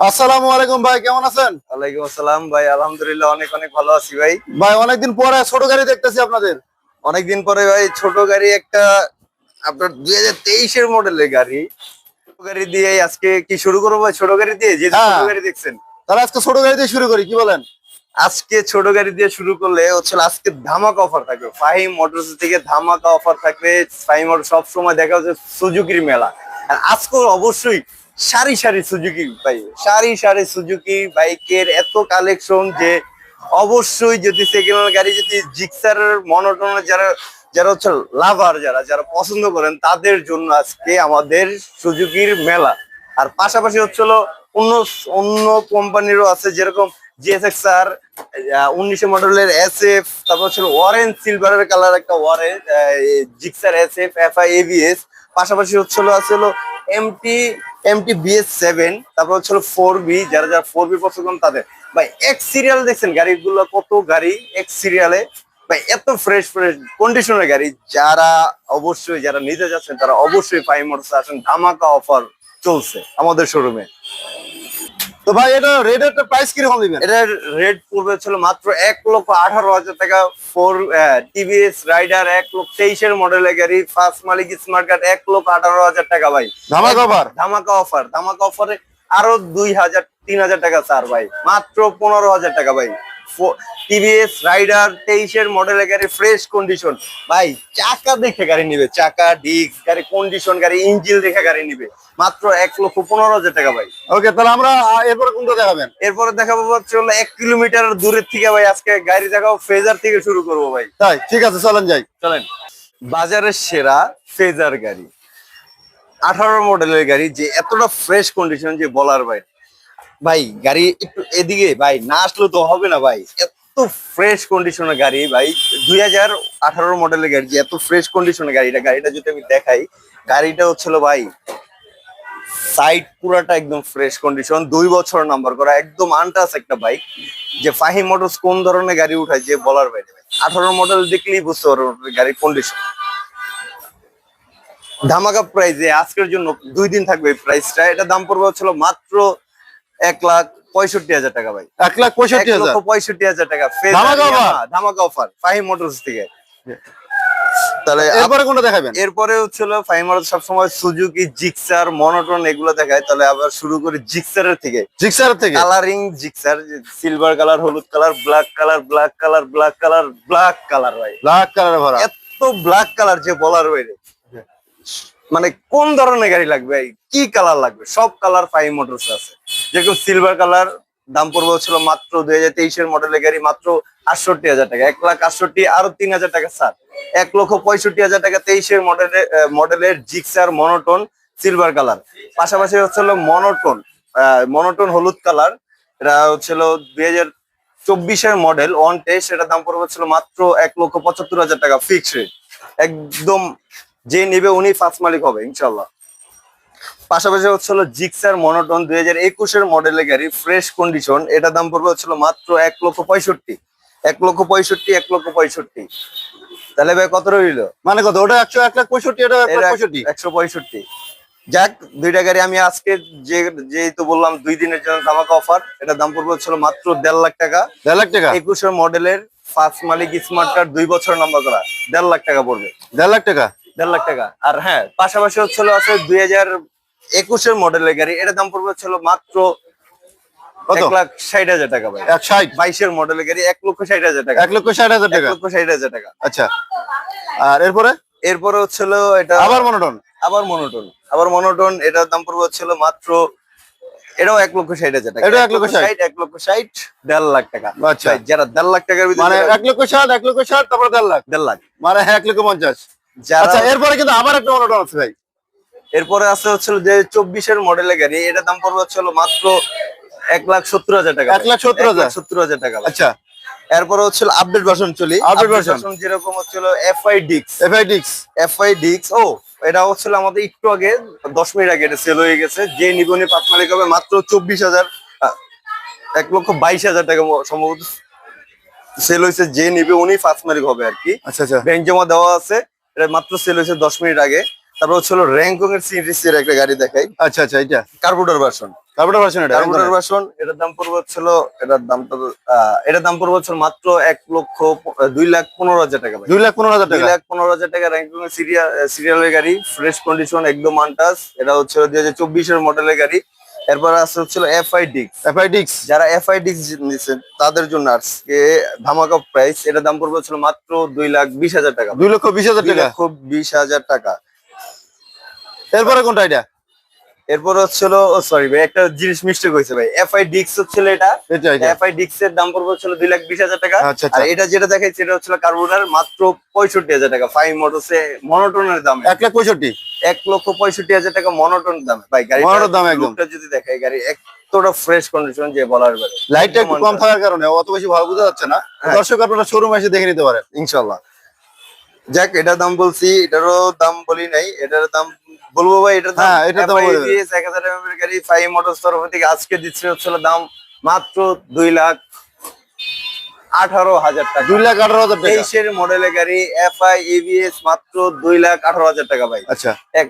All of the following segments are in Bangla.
আসসালামু আলাইকুম ভাই কেমন আছেন? ওয়ালাইকুম আসসালাম ভাই আলহামদুলিল্লাহ অনেক অনেক ভালো আছি ভাই। ভাই অনেকদিন পরে ছোট গাড়ি দেখতেছি আপনাদের। অনেকদিন পরে ভাই ছোট গাড়ি একটা আপনার দুই হাজার তেইশের মডেলের গাড়ি। ছোট গাড়ি দিয়ে আজকে কি শুরু করব ভাই? ছোট গাড়ি দিয়ে? যে হ্যাঁ। ছোট গাড়ি দেখছেন। তাহলে আজকে ছোট গাড়ি দিয়ে শুরু করি কি বলেন? আজকে ছোট গাড়ি দিয়ে শুরু করলে হচ্ছে আজকে ধামাকা অফার থাকবে। ফাহিম মোটরস থেকে ধামাকা অফার থাকবে। ফাহিম মোটর সব সময় দেখা হচ্ছে সুজুকির মেলা। আর আজকে অবশ্যই সারি সারি সুজুকি ভাই, সারি সারি সুজুকি বাইকের এত কালেকশন যে অবশ্যই যদি সেকেন্ড গাড়ি যদি জিক্সার মনোটন যারা যারা হচ্ছে লাভার যারা যারা পছন্দ করেন, তাদের জন্য আজকে আমাদের সুজুকির মেলা। আর পাশাপাশি হচ্ছিল অন্য অন্য কোম্পানিরও আছে, যেরকম জিএসএক্স আর উনিশে মডেলের এস এফ তারপর হচ্ছে অরেঞ্জ সিলভারের কালার একটা orange Gixxer S F F I ABS পাশাপাশি হচ্ছিল আসলে এমটি এমটি বিএস সেভেন তারপর হচ্ছে ফোর বি যারা যারা ফোর বি পছন্দ তাদের। ভাই, এক সিরিয়াল দেখছেন, গাড়িগুলো কত গাড়ি, এক সিরিয়ালে ভাই, এত ফ্রেশ ফ্রেশ কন্ডিশনের গাড়ি, যারা অবশ্যই, যারা নিতে যাচ্ছেন, তারা অবশ্যই ফাইভ মোটরস আসেন, ধামাকা অফার চলছে আমাদের শোরুমে তো ভাই এটা রেড এর প্রাইস কীরকম দিবেন? এটা রেড পূর্বে ছিল মাত্র এক লক্ষ আঠারো হাজার টাকা ফোর টিভিএস রাইডার এক লক্ষ তেইশের মডেলের গাড়ি ফার্স্ট মালিক স্মার্ট কার্ড এক লক্ষ আঠারো হাজার টাকা ভাই। ধামাকা অফার ধামাকা অফার ধামাকা অফারে আরও দুই হাজার তিন হাজার টাকা স্যার ভাই। মাত্র পনেরো হাজার টাকা ভাই। টিভিএস রাইডার তেইশের মডেলের গাড়ি ফ্রেশ কন্ডিশন ভাই চাকা দেখে গাড়ি নিবে চাকা ডিস্ক গাড়ি কন্ডিশন গাড়ি ইঞ্জিন দেখে গাড়ি নিবে। মাত্র এক লক্ষ পনেরো হাজার টাকা ভাই। ওকে তাহলে আমরা এরপরে কোনটা দেখাবেন? এরপরে দেখাবো হচ্ছে হলো এক কিলোমিটার দূরের থেকে ভাই আজকে গাড়ি দেখাবো ফেজার থেকে শুরু করব ভাই। তাই ঠিক আছে চলেন যাই। চলেন। বাজারের সেরা ফেজার গাড়ি। আঠারো মডেলের গাড়ি যে এতটা ফ্রেশ কন্ডিশন যে বলার বাইরে ভাই, গাড়ি একটু এদিকে, ভাই, না আসলে তো হবে না ভাই। এত ফ্রেশ কন্ডিশনের গাড়ি, ভাই। দুই হাজার আঠারো মডেলের গাড়ি এত ফ্রেশ কন্ডিশনের গাড়িটা গাড়িটা যদি আমি দেখাই, গাড়িটা হচ্ছিল ভাই সাইড পুরাটা একদম ফ্রেশ কন্ডিশন দুই বছর নাম্বার করা, একদম আনটাস একটা বাইক যে ফাহিম মোটরস কোন ধরনের গাড়ি উঠায়, যে বলার বাইরে আঠারো মডেল দেখলেই বুঝতে পারব গাড়ির কন্ডিশন ধামাকা প্রাইজে আজকের জন্য দুই দিন থাকবে প্রাইসটা এটা দাম পড়বে হচ্ছিল মাত্র এক লাখ পঁয়ষট্টি হাজার টাকা ভাই। এক লাখ পঁয়ষট্টি হাজার? পঁয়ষট্টি হাজার টাকা। ধামাকা অফার ফাহিম মোটরস থেকে। তাহলে এরপরে কোনটা দেখাবেন? এরপরে হচ্ছিল ফাইভ মোটরস সবসময় সুজুকি জিক্সার মনোটন এগুলো দেখায়। তাহলে আবার শুরু করি জিক্সারের থেকে। জিক্সার থেকে? কালারিং জিক্সার সিলভার কালার হলুদ colour black colour black colour black colour black colour ভাই। লাখ কালার ভরা। এত ব্ল্যাক কালার যে বলার বাইরে মানে কোন ধরনের গাড়ি লাগবে? কি কালার লাগবে? সব কালার ফাইভ মোটরস আছে। যেরকম সিলভার কালার দাম পড়বে ছিল মাত্র দুই হাজার তেইশের মডেলের গাড়ি মাত্র আটষট্টি হাজার টাকা। এক লাখ আটষট্টি, আরও তিন হাজার টাকা ছাড়। এক লক্ষ পঁয়ষট্টি হাজার টাকা তেইশের মডেলের মডেলের জিক্সার মনোটন সিলভার কালার পাশাপাশি হচ্ছে মনোটন মনোটন হলুদ কালার এটা হচ্ছিল দুই হাজার চব্বিশের মডেল ওয়ান টেস্ট এটা দাম পড়বে ছিল মাত্র এক লক্ষ পঁচাত্তর হাজার টাকা ফিক্স রেট একদম যে নিবে উনি ফার্স্ট মালিক হবে ইনশাল্লাহ পাশাপাশি হচ্ছিল জিক্সার মনোটন দুই হাজার একুশের মডেলের গাড়ি ফ্রেশ কন্ডিশন। এটা দাম পড়বে হচ্ছিল মাত্র এক লক্ষ পঁয়ষট্টি। এক লক্ষ পঁয়ষট্টি এক লক্ষ পঁয়ষট্টি। তাহলে ভাই কত রইল? মানে কত? ওটা একশো এক লাখ পঁয়ষট্টি এটা পঁয়ষট্টি? একশো পঁয়ষট্টি। যাক দুইটা গাড়ি আমি আজকে যে যেহেতু বললাম দুই দিনের জন্য ধামাকা অফার এটা দাম পড়বে হচ্ছিল মাত্র দেড় লাখ টাকা। দেড় লাখ টাকা? একুশের মডেলের ফার্স্ট মালিক স্মার্ট কার্ড দুই বছর নাম্বার করা দেড় লাখ টাকা পড়বে। দেড় লাখ টাকা? দেড় লাখ টাকা। আর হ্যাঁ পাশাপাশি হচ্ছিল আছে দুই হাজার একুশের মডেলের গাড়ি। এটা দাম পড়বে হচ্ছিল মাত্র? এক লাখ ষাট হাজার টাকা ভাই। ষাট? বাইশের মডেলের গাড়ি এক লক্ষ ষাট হাজার টাকা। এক লক্ষ ষাট হাজার এক টাকা? লক্ষ ষাট হাজার টাকা। আচ্ছা। আর এরপরে? এরপরে হচ্ছিল এটা আবার মনোটন? আবার মনোটন। আবার মনোটন এটার দাম পড়বে হচ্ছিল মাত্র এটাও এক লক্ষ ষাট হাজার টাকা। এটাও এক লক্ষ ষাট? এক লক্ষ ষাট দেড় লাখ টাকা। আচ্ছা। যারা দেড় লাখ টাকার ভিতরে মানে এক লক্ষ ষাট এক লক্ষ ষাট তারপরে দেড় লাখ। দেড় লাখ। মানে এক লক্ষ পঞ্চাশ। আচ্ছা এরপরে কিন্তু আবার একটা মনোটন আছে ভাই। এরপরে আছে হচ্ছিল যে চব্বিশের মডেলের গাড়ি এটার দাম পড়বে হচ্ছিল মাত্র এক লাখ সত্তর হাজার টাকা এক লাখ সত্তর হাজার? সত্তর হাজার টাকা আচ্ছা। এরপরে হচ্ছিল আপডেট ভার্সন চলি। Update version। যেরকম হচ্ছিল এফআই ডিক্স এফআইডিক্স এফআই ডিক্স ও এটা হচ্ছিল আমাদের একটু আগে দশ মিনিট আগে এটা সেল হয়ে গেছে। যে নিবনি পাঁচ মালিক হবে মাত্র চব্বিশ হাজার এক লক্ষ বাইশ হাজার টাকা সম্ভবত সেল হয়েছে। যে নিবে উনি ফার্স্ট মালিক হবে আর কি। আচ্ছা আচ্ছা। ব্যাংক জমা দেওয়া আছে। এটা মাত্র সেল হয়েছে দশ মিনিট আগে। তারপর হচ্ছে র্যাঙ্কং এর সিরিজ এর একটা গাড়ি দেখাই। আচ্ছা আচ্ছা এটা কার্বোটার ভার্সন কার্বোটার ভার্সন এটা কার্বোটার ভার্সন এটার দাম পড়বে হচ্ছিল এটার দামটা তো, আহ, এটার দাম পড়বে হচ্ছে মাত্র এক লক্ষ দুই লাখ পনেরো হাজার টাকা দুই লাখ পনেরো হাজার দুই লাখ পনেরো হাজার টাকা র্যাঙ্কিং সিরিয়াল সিরিয়ালের গাড়ি ফ্রেশ কন্ডিশন একদম আনটাস এটা হচ্ছে দুই হাজার চব্বিশের মডেলের গাড়ি। এরপর আছে হচ্ছিল এফআই ডিক্স এফআইডিক্স যারা এফআই ডিক্স নিচ্ছেন তাদের জন্য আজকে ধামাকা প্রাইস এটা দাম পড়বে ছিল মাত্র দুই লাখ বিশ হাজার টাকা। দুই লক্ষ বিশ হাজার টাকা। খুব বিশ হাজার টাকা। এরপরে কোনটা এটা? এরপর হচ্ছিল সরি ভাই একটা জিনিস মিস্টেক হয়েছে ভাই। এফআই ডিক্স হচ্ছিল এটা। এফআই ডিক্স এর দাম পড়বে হচ্ছিল দুই লাখ বিশ হাজার টাকা। আচ্ছা, আর আচ্ছা। এটা যেটা দেখাচ্ছি এটা হচ্ছিল কার্বোনার মাত্র পঁয়ষট্টি হাজার টাকা। ফাইভ মোটরসে মনোটনের দামে। এক লাখ পঁয়ষট্টি? এক লক্ষ পঁয়ষট্টি হাজার টাকা মনোটন দামে। ভাই গাড়ি দামে একদম। যদি দেখাই গাড়ি এতটা ফ্রেশ কন্ডিশন যে বলার বাইরে। লাইটটা একটু কম থাকার কারণে অত বেশি ভালো বোঝা যাচ্ছে না। হ্যাঁ। দর্শক আপনারা শোরুম এসে দেখে নিতে পারেন ইনশাল্লাহ যাক এটার দাম বলছি এটারও দাম বলি নাই এটার দাম বলব ভাই দাম হ্যাঁ, এটার দাম বলে দেবেন। FIBS 1000 mAh এর গাড়ি ফাইভ মোটরস তরফ থেকে আজকে দিচ্ছে হচ্ছিল দাম মাত্র দুই লাখ আঠারো হাজার টাকা। দুই লাখ আঠারো হাজার তেইশের মডেলের গাড়ি এফআই এবিএস মাত্র দুই লাখ আঠারো হাজার টাকা ভাই। আচ্ছা। এক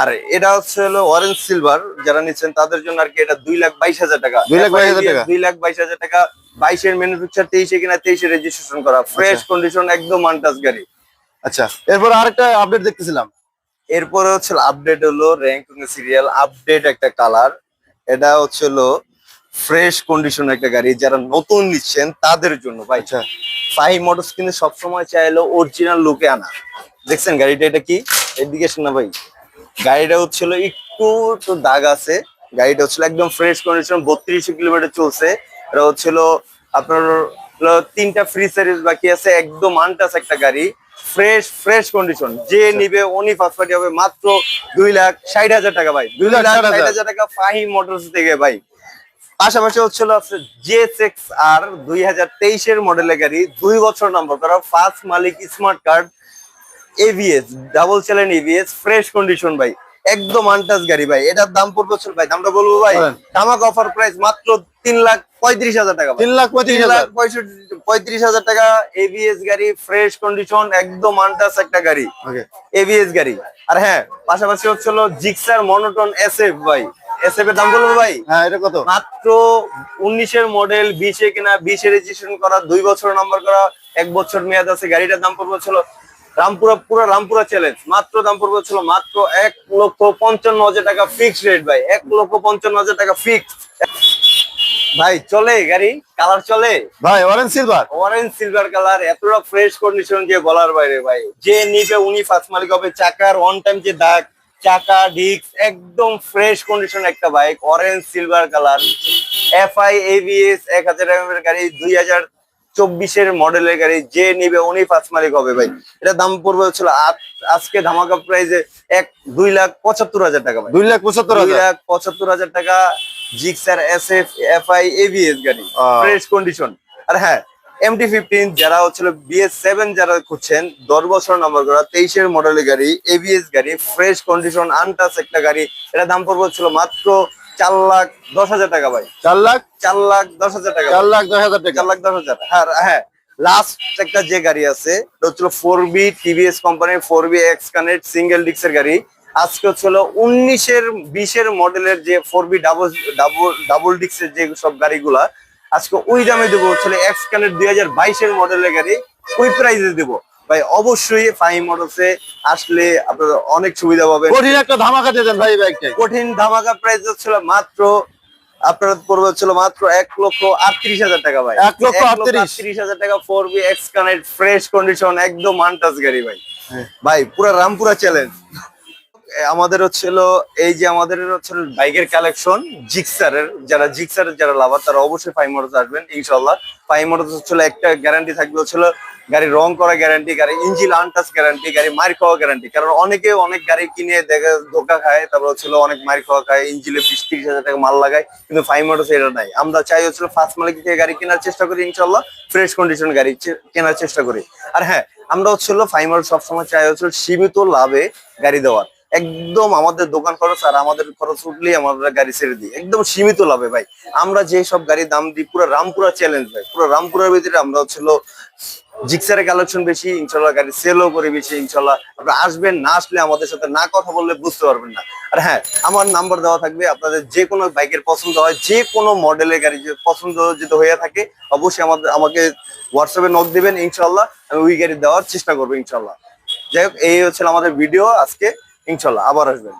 আর এটা হচ্ছে হলো অরেঞ্জ সিলভার যারা নিচ্ছেন তাদের জন্য আর কি এটা দুই লাখ বাইশ হাজার টাকা। দুই লাখ বাইশ হাজার টাকা। দুই লাখ বাইশ হাজার টাকা বাইশের ম্যানুফ্যাকচার তেইশে কিনা তেইশে রেজিস্ট্রেশন করা। ফ্রেশ কন্ডিশন একদম আনটাস গাড়ি। আচ্ছা এরপর আরেকটা আপডেট দেখতেছিলাম। এরপরে হচ্ছে আপডেট হলো র্যাঙ্কিং সিরিয়াল আপডেট একটা কালার এটা হচ্ছে হলো ফ্রেশ কন্ডিশন একটা গাড়ি যারা নতুন নিচ্ছেন তাদের জন্য। ভাই আচ্ছা। ফাইভ মোটরস কিন্তু সবসময় চাইলো অরিজিনাল লুকে আনা। দেখছেন গাড়িটা এটা কি? এদিকে শোনা ভাই। গাড়িটা হচ্ছিল একটু তো দাগ আছে। গাড়িটা হচ্ছিল একদম ফ্রেশ কন্ডিশন বত্রিশশো কিলোমিটার চলছে। এটা হচ্ছিল আপনার তিনটা ফ্রি সার্ভিস বাকি আছে একদম আনটাস একটা গাড়ি। ফ্রেশ ফ্রেশ কন্ডিশন যে নিবে উনি ফার্স্ট পার্টি হবে মাত্র দুই লাখ ষাট হাজার টাকা ভাই। দুই লাখ ষাট হাজার। টাকা ফাহিম মোটরস থেকে ভাই। পাশাপাশি হচ্ছিল জে এক্স আর দুই হাজার তেইশের মডেলের গাড়ি দুই বছর নাম্বার করা ফার্স্ট মালিক স্মার্ট কার্ড এভিএস ডাবল চ্যালেন এভিএস ফ্রেশ কন্ডিশন ভাই। একদম আনটাস গাড়ি ভাই। এটার দাম পড়বে ভাই দামটা বলব ভাই। ধামাক অফার প্রাইস মাত্র তিন লাখ পঁয়ত্রিশ হাজার টাকা তিন লাখ পঁয়ত্রিশ লাখ পঁয়ত্রিশ হাজার টাকা এভিএস গাড়ি ফ্রেশ কন্ডিশন একদম আনটাস একটা গাড়ি। ওকে। এভিএস গাড়ি। আর হ্যাঁ পাশাপাশি হচ্ছিল জিক্সার মনোটন এসএফ ভাই। এসএফ এর দাম বলব ভাই? হ্যাঁ এটা কত? মাত্র উনিশের মডেল বিশে কিনা বিশে রেজিস্ট্রেশন করা দুই বছর নাম্বার করা এক বছর মেয়াদ আছে গাড়িটার দাম পড়বে ছিল রামপুরা পুরো রামপুরা চ্যালেঞ্জ মাত্র দাম পড়বে ছিল মাত্র এক লক্ষ পঞ্চান্ন হাজার টাকা ফিক্স রেট ভাই। এক লক্ষ পঞ্চান্ন হাজার টাকা ফিক্স ভাই চলে গাড়ি? কালার চলে? ভাই orange silver orange silver colour এতটা ফ্রেশ কন্ডিশন যে বলার বাইরে ভাই। যে নিবে উনি ফার্স্ট মালিক হবে। চাকার ওয়ান টাইম যে দাগ চাকা ডিস্ক একদম ফ্রেশ কন্ডিশন একটা bike orange silver colour FI ABS এক হাজার এর গাড়ি দুই হাজার চব্বিশের মডেলের গাড়ি যে নিবে উনি পাঁচ মালিক হবে ভাই। এটা দাম পড়বে হচ্ছিল আজকে ধামাকা প্রাইজে এক দুই লাখ পঁচাত্তর হাজার টাকা ভাই। দুই লাখ পঁচাত্তর দুই লাখ পঁচাত্তর হাজার টাকা Gixxer S F F I ABS গাড়ি। ফ্রেশ কন্ডিশন আর হ্যাঁ এমটি ফিফটিন যারা হচ্ছিল বিএস সেভেন যারা খুঁজছেন দশ বছর নম্বর করা তেইশের মডেলের গাড়ি এবিএস গাড়ি ফ্রেশ কন্ডিশন আনটাস একটা গাড়ি। এটা দাম পড়বে হচ্ছিল মাত্র চার লাখ দশ হাজার টাকা ভাই। চার লাখ? চার লাখ দশ হাজার টাকা চার লাখ দশ হাজার টাকা। চার লাখ দশ হাজার। হ্যাঁ হ্যাঁ। লাস্ট একটা যে গাড়ি আছে হচ্ছিল ফোর বি টিভিএস কোম্পানির four V X connect single ডিক্সের গাড়ি। আজকে হচ্ছিল উনিশের বিশের মডেলের যে four V double double double ডিক্সের যে সব গাড়িগুলা আজকে ওই দামে দেবো। হচ্ছিল এক্স কানেক্ট দুই হাজার বাইশের মডেলের গাড়ি। ওই প্রাইসে দেবো। ভাই অবশ্যই ফাইভ মোটরসে আসলে আপনারা অনেক সুবিধা পাবেন। কঠিন একটা ধামাকা দিতেন ভাই এই কঠিন ধামাকা প্রাইস হচ্ছিল মাত্র আপনার পড়বে হচ্ছিল মাত্র এক লক্ষ আটত্রিশ হাজার টাকা ভাই। এক লক্ষ আটত্রিশ। হাজার টাকা four V X connect fresh condition একদম আনটাস গাড়ি ভাই। হ্যাঁ। ভাই পুরা রামপুরা চ্যালেঞ্জ আমাদের হচ্ছিল এই যে আমাদের হচ্ছে বাইকের কালেকশন জিক্সারের যারা জিক্সারের যারা লাভার তারা অবশ্যই ফাইভ মোটরস আসবেন ইনশাল্লাহ ফাইভ মোটরস হচ্ছিল একটা গ্যারান্টি থাকবে হচ্ছিল গাড়ি রং করা গ্যারান্টি গাড়ি ইঞ্জিন আনটাস গ্যারান্টি গাড়ি মার খাওয়া গ্যারান্টি কারণ অনেকে অনেক গাড়ি কিনে দেখে ধোকা খায়, তারপর হচ্ছিল অনেক মার খাওয়া খায় ইঞ্জিনে বিশ তিরিশ হাজার টাকা মাল লাগায়, কিন্তু ফাইভ মোটরস এটা নাই। আমরা চাই হচ্ছিল ফার্স্ট মালিক থেকে গাড়ি কেনার চেষ্টা করি ইনশাল্লাহ ফ্রেশ কন্ডিশন গাড়ি কেনার চেষ্টা করি। আর হ্যাঁ আমরা হচ্ছিল ফাইভ মোটর সবসময় চাই হচ্ছিল সীমিত লাভে গাড়ি দেওয়ার। একদম আমাদের দোকান খরচ আর আমাদের খরচ উঠলেই আমাদের গাড়ি ছেড়ে দিই। একদম সীমিত লাভে ভাই। আমরা যে সব গাড়ির দাম দিই, পুরো রামপুরা চ্যালেঞ্জ ভাই। পুরো রামপুরার ভিতরে আমরা হচ্ছিল জিক্সারের কালেকশন বেশি, ইনশাল্লাহ গাড়ি সেলও করে বেশি, ইনশাল্লাহ। আপনারা আসবেন, না আসলে আমাদের সাথে না কথা বললে বুঝতে পারবেন না। আর হ্যাঁ আমার নাম্বার দেওয়া থাকবে। আপনাদের যে কোনো বাইকের পছন্দ হয়, যে কোনো মডেলের গাড়ি পছন্দ যদি হয়ে থাকে, অবশ্যই আমাদের, আমাকে হোয়াটসঅ্যাপে নক দিবেন, ইনশাল্লাহ। আমি ওই গাড়ি দেওয়ার চেষ্টা করব, ইনশাল্লাহ। যাই হোক, এই হচ্ছে আমাদের ভিডিও আজকে। ইনশাল্লাহ আবার আসবেন।